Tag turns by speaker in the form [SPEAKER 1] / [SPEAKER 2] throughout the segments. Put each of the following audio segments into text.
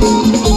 [SPEAKER 1] Thank you.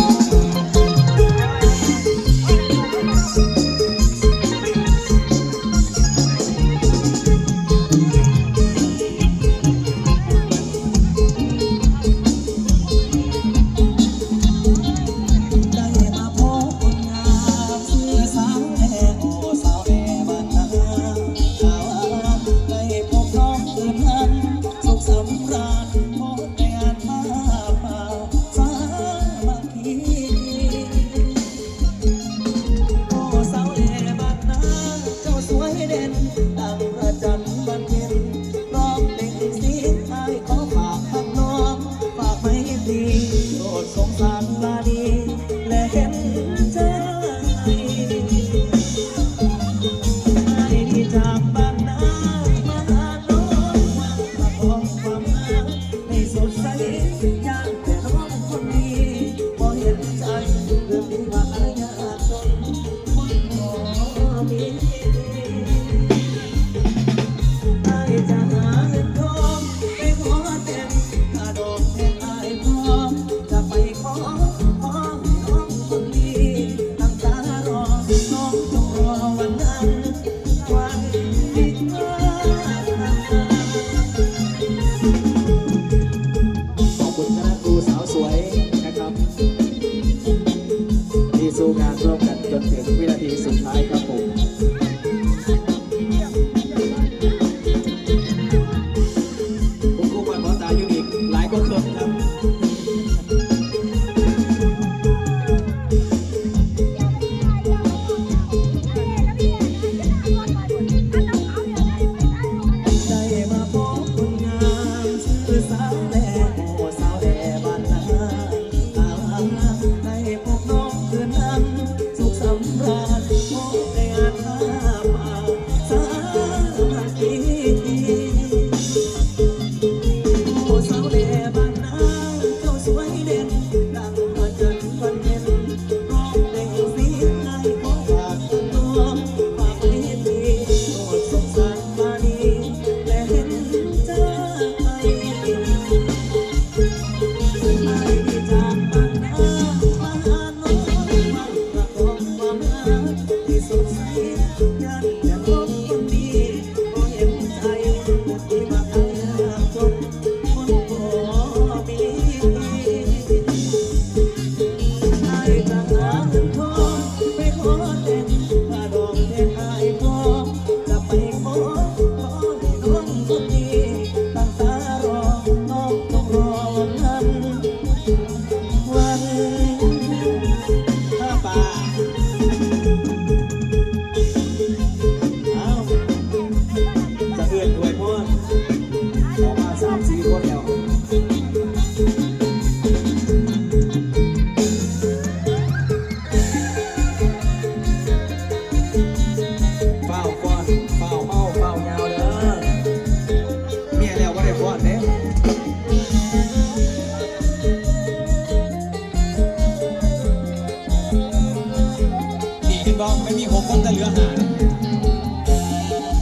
[SPEAKER 1] แต่เหลือหาง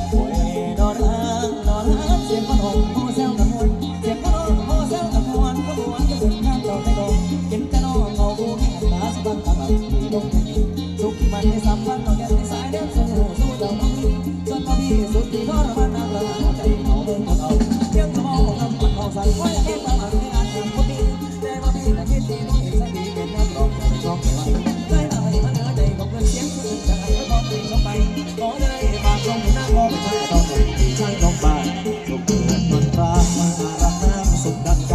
[SPEAKER 1] โอ้ยนอนอ้างนอนอ้างเสี
[SPEAKER 2] ยงคนห
[SPEAKER 1] งโมเซลกับมวเสียงคนหงโมเซลกับมวนก็มวนก็ถึงข้ามตอแต่ดงเห็นแต่น้องาบูแค่ตาสะบัดตาลมแนี้สุขที่มันให้สัมพันธ์ ขอเธอตอนนี้ใจน้องบ้านลูกเกิดนนทามารักน้ำสุดังใจ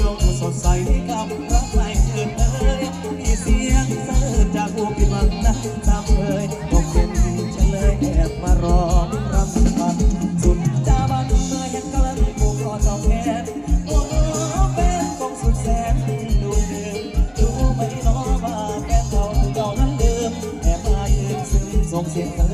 [SPEAKER 1] จงสดใสกับรักใหม่เกิเอ่ยมีเสียงเสนอจากผู้ผิมังนะจำเอ่ยบอกเป็นเฉลยแอบมารอรำพันสุดจาบันเอยังกำลัผูกคอจองแขนโอ้เป็นกองสุดแสนดูดูไม่นอว่าแฟนเขาเก่านั้นมแอบมายืนซึมส่งเสียง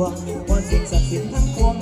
[SPEAKER 1] วันสิ่งศักดิ์สิทธิ์ทั้งปวง